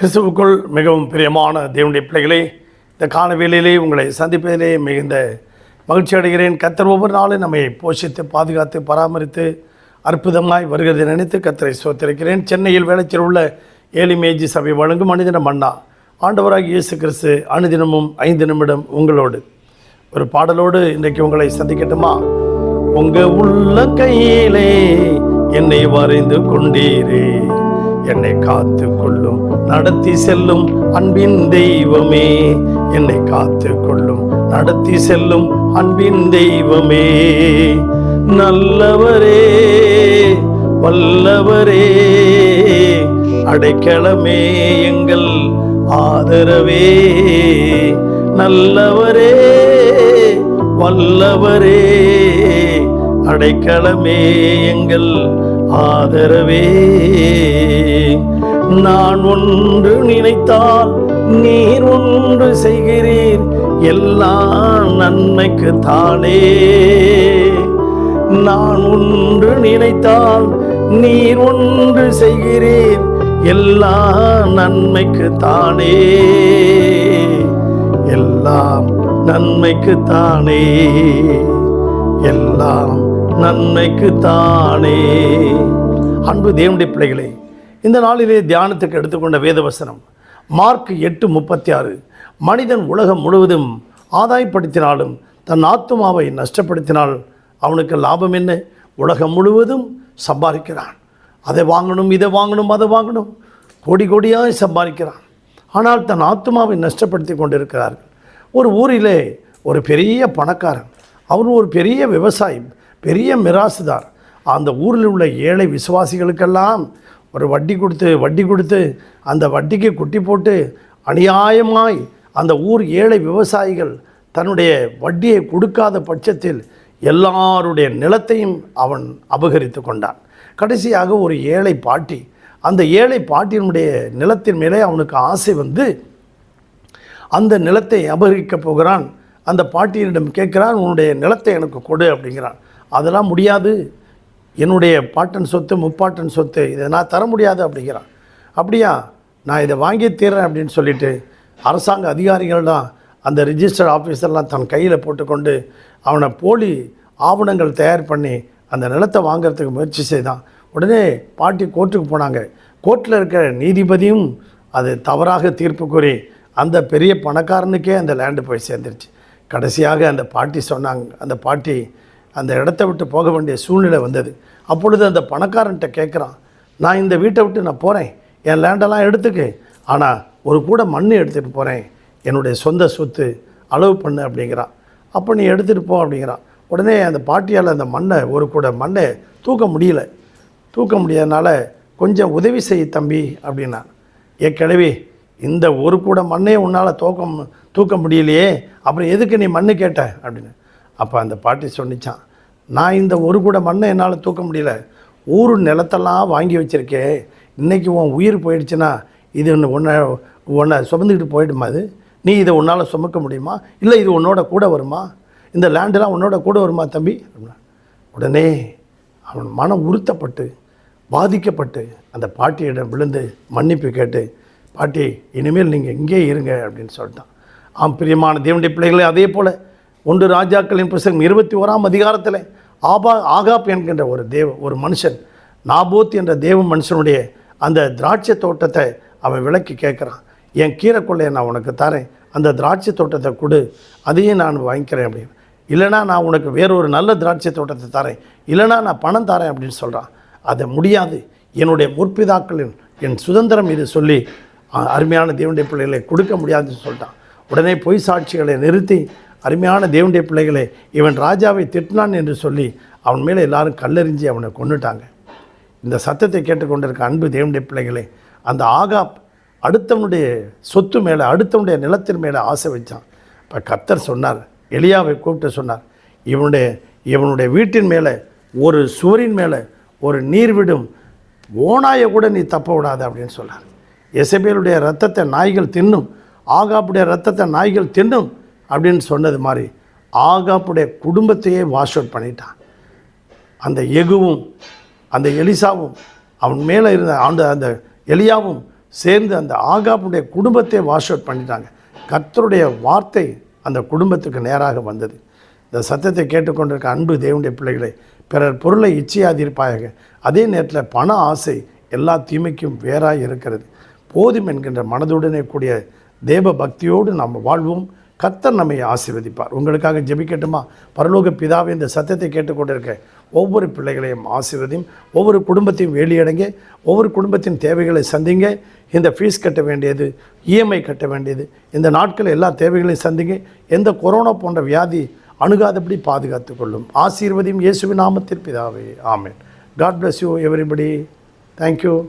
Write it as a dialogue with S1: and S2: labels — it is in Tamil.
S1: கிறிஸ்துவுக்குள் மிகவும் பிரியமான தேவனுடைய பிள்ளைகளே இந்த கால வேளையிலே உங்களை சந்திப்பதிலே மிகுந்த மகிழ்ச்சி அடைகிறேன். கத்தர் ஒவ்வொரு நாளும் நம்மை போஷித்து பாதுகாத்து பராமரித்து அற்புதமாய் வருகிறதை நினைத்து கத்தரை சோத்திருக்கிறேன் சென்னையில் வேளச்சில் உள்ள ஏழிமேஜி சபை வழங்கும் அனுதினம் அண்ணா ஆண்டவராக இயேசு கிறிஸ்து அனுதினமும் ஐந்து நிமிடம் உங்களோடு ஒரு பாடலோடு இன்றைக்கு உங்களை சந்திக்கட்டுமா? உங்க உள்ள கையிலே என்னை வரைந்து கொண்டீரே. என்னை காத்து கொள்ளும் நடத்தி செல்லும் அன்பின் தெய்வமே. என்னை காத்து கொள்ளும் நடத்தி செல்லும் அன்பின் தெய்வமே. நல்லவரே வல்லவரே அடைக்கலமே எங்கள் ஆதரவே. நல்லவரே வல்லவரே அடைக்கலமே எங்கள் ஆதரவே நான் ஒன்று நினைத்தால் நீர் ஒன்று செய்கிறீர். எல்லாம் நன்மைக்கு தானே. நான் ஒன்று நினைத்தால் நீர் ஒன்று செய்கிறீர். எல்லாம் நன்மைக்கு தானே. எல்லாம் நன்மைக்கு தானே. எல்லாம் நன்மைக்கு தானே. அன்பு தேவனுடைய பிள்ளைகளே இந்த நாளிலே தியானத்துக்கு எடுத்துக்கொண்ட வேதவசனம் மார்க் எட்டு முப்பத்தி ஆறு மனிதன் உலகம் முழுவதும் ஆதாயப்படுத்தினாலும் தன் ஆத்துமாவை நஷ்டப்படுத்தினால் அவனுக்கு லாபம் என்ன? உலகம் முழுவதும் சம்பாதிக்கிறான். அதை வாங்கணும் இதை வாங்கணும் அதை வாங்கணும். கோடி கோடியாக சம்பாதிக்கிறான். ஆனால் தன் ஆத்மாவை நஷ்டப்படுத்தி கொண்டிருக்கிறார்கள். ஒரு ஊரிலே ஒரு பெரிய பணக்காரன் அவர் ஒரு பெரிய விவசாயி பெரிய மிராசுதார் அந்த ஊரில் உள்ள ஏழை விசுவாசிகளுக்கெல்லாம் ஒரு வட்டி கொடுத்து வட்டி கொடுத்து அந்த வட்டிக்கு குட்டி போட்டு அநியாயமாய் அந்த ஊர் ஏழை விவசாயிகள் தன்னுடைய வட்டியை கொடுக்காத பட்சத்தில் எல்லாருடைய நிலத்தையும் அவன் அபகரித்து கொண்டான். கடைசியாக ஒரு ஏழை பாட்டி அந்த ஏழை பாட்டியினுடைய நிலத்தின் மேலே அவனுக்கு ஆசை வந்து அந்த நிலத்தை அபகரிக்கப் போகிறான். அந்த பாட்டியனிடம் கேட்குறான் உன்னுடைய நிலத்தை எனக்கு கொடு அப்படிங்கிறான். அதெல்லாம் முடியாது. என்னுடைய பாட்டன் சொத்து முப்பாட்டன் சொத்து இதை நான் தர முடியாது அப்படிங்கிறான். அப்படியா? நான் இதை வாங்கி தீர்றேன் அப்படின்னு சொல்லிட்டு அரசாங்க அதிகாரிகள் தான் அந்த ரிஜிஸ்டர் ஆஃபீஸர்லாம் தன் கையில் போட்டுக்கொண்டு அவனை போலி ஆவணங்கள் தயார் பண்ணி அந்த நிலத்தை வாங்கிறதுக்கு முயற்சி செய்தான். உடனே பாட்டி கோர்ட்டுக்கு போனாங்க. கோர்ட்டில் இருக்கிற நீதிபதியும் அது தவறாக தீர்ப்பு கூறி அந்த பெரிய பணக்காரனுக்கே அந்த லேண்டு போய் சேர்ந்துருச்சு. கடைசியாக அந்த பாட்டி சொன்னாங்க அந்த பாட்டி அந்த இடத்த விட்டு போக வேண்டிய சூழ்நிலை வந்தது. அப்பொழுது அந்த பணக்காரன்ட்ட கேட்குறான் நான் இந்த வீட்டை விட்டு நான் போகிறேன் என் லேண்டெல்லாம் எடுத்துக்கு. ஆனால் ஒரு கூட மண் எடுத்துகிட்டு போகிறேன் என்னுடைய சொந்த சொத்து அளவு பண்ணு அப்படிங்கிறான். அப்போ நீ எடுத்துகிட்டு போ அப்படிங்கிறான். உடனே அந்த பாட்டியால் அந்த மண்ணை ஒரு கூட மண்ணை தூக்க முடியல. தூக்க முடியாதனால கொஞ்சம் உதவி செய் தம்பி அப்படின்னா ஏ கிழவி இந்த ஒரு கூட மண்ணே உன்னால் தூக்கம் தூக்க முடியலையே. அப்புறம் எதுக்கு நீ மண்ணு கேட்ட? அப்படின்னு. அப்போ அந்த பாட்டி சொன்னிச்சான் நான் இந்த ஒரு கூட மண்ணை என்னால் தூக்க முடியல. ஊர் நிலத்தெல்லாம் வாங்கி வச்சுருக்கே. இன்றைக்கி உன் உயிர் போயிடுச்சுன்னா இது ஒன்று உன்னை உன்னை சுமந்துக்கிட்டு போயிடுமா அது நீ இதை உன்னால் சுமக்க முடியுமா? இல்லை இது உன்னோட கூட வருமா? இந்த லேண்டெல்லாம் உன்னோட கூட வருமா தம்பி? உடனே அவன் மனம் உறுத்தப்பட்டு பாதிக்கப்பட்டு அந்த பாட்டியிடம் விழுந்து மன்னிப்பு கேட்டு பாட்டி இனிமேல் நீங்கள் இங்கே இருங்க அப்படின்னு சொல்லிட்டான். ஆம் பிரியமான தேவனுடைய பிள்ளைகளே அதே போல் ஒன்று ராஜாக்களின் புஸ்தகம் இருபத்தி ஓராம் அதிகாரத்தில் ஆபா ஆகாப் என்கின்ற ஒரு தேவ ஒரு மனுஷன் நாபோத் என்ற தேவ மனுஷனுடைய அந்த திராட்சை தோட்டத்தை அவன் விளக்கி கேட்குறான். என் கீரை கொள்ளையை நான் உனக்கு தரேன். அந்த திராட்சை தோட்டத்தை கொடு. அதையும் நான் வாங்கிக்கிறேன் அப்படின்னு. இல்லைனா நான் உனக்கு வேறொரு நல்ல திராட்சை தோட்டத்தை தரேன். இல்லைனா நான் பணம் தரேன் அப்படின்னு சொல்கிறான் அதை முடியாது. என்னுடைய முற்பிதாக்களின் என் சுதந்திரம் இது சொல்லி அருமையான தேவனுடைய பிள்ளைகளை கொடுக்க முடியாதுன்னு சொல்லிட்டான். உடனே பொய் சாட்சிகளை நிறுத்தி அருமையான தேவனுடைய பிள்ளைகளை இவன் ராஜாவை திட்டினான் என்று சொல்லி அவன் மேலே எல்லாரும் கல்லெறிஞ்சு அவனை கொண்டுட்டாங்க இந்த சத்தத்தை கேட்டுக்கொண்டிருக்க அன்பு தேவனுடைய பிள்ளைகளே அந்த ஆகாப் அடுத்தவனுடைய சொத்து மேலே அடுத்தவனுடைய நிலத்தின் மேலே ஆசை வச்சான். இப்போ கத்தர் சொன்னார் எளியாவை கூப்பிட்டு சொன்னார் இவனுடைய இவனுடைய வீட்டின் மேலே ஒரு சுவரின் மேலே ஒரு நீர் விடும் ஓனாயை கூட நீ தப்ப விடாது அப்படின்னு சொன்னார். எசபேலுடைய ரத்தத்தை நாய்கள் தின்னும் ஆகாப்புடைய ரத்தத்தை நாய்கள் தின்னும் அப்படின்னு சொன்னது மாதிரி ஆகாப்புடைய குடும்பத்தையே வாஷ் அவுட் பண்ணிட்டான். அந்த எகுவும் அந்த எலிசாவும் அவன் மேலே இருந்த அந்த அந்த எலியாவும் சேர்ந்து அந்த ஆகாப்புடைய குடும்பத்தை வாஷ் அவுட் பண்ணிட்டாங்க. கர்த்தருடைய வார்த்தை அந்த குடும்பத்துக்கு நேராக வந்தது. இந்த சத்தத்தை கேட்டுக்கொண்டிருக்க அன்பு தேவனுடைய பிள்ளைகளை பிறர் பொருளை இச்சையாதிருப்பாயாக. அதே நேரத்தில் பண ஆசை எல்லா தீமைக்கும் வேறாய் இருக்கிறது. போதும் என்கின்ற மனதுடனே கூடிய தேவ பக்தியோடு நாம் வாழ்வோம். கத்தர் நம்மை ஆசீர்வதிப்பார். உங்களுக்காக ஜெபிக்கட்டுமா? பரலோக பிதாவே இந்த சத்தத்தை கேட்டுக்கொண்டிருக்க ஒவ்வொரு பிள்ளைகளையும் ஆசீர்வதியும் ஒவ்வொரு குடும்பத்தையும் வேலியடைங்க ஒவ்வொரு குடும்பத்தின் தேவைகளை சந்திங்க. இந்த ஃபீஸ் கட்ட வேண்டியது இஎம்ஐ கட்ட வேண்டியது இந்த நாட்களில் எல்லா தேவைகளையும் சந்திங்க. எந்த கொரோனா போன்ற வியாதி அணுகாதபடி பாதுகாத்து கொள்ளும். ஆசீர்வதியும் இயேசுவின் நாமத்தில் பிதாவே ஆமேன். God bless you everybody thank you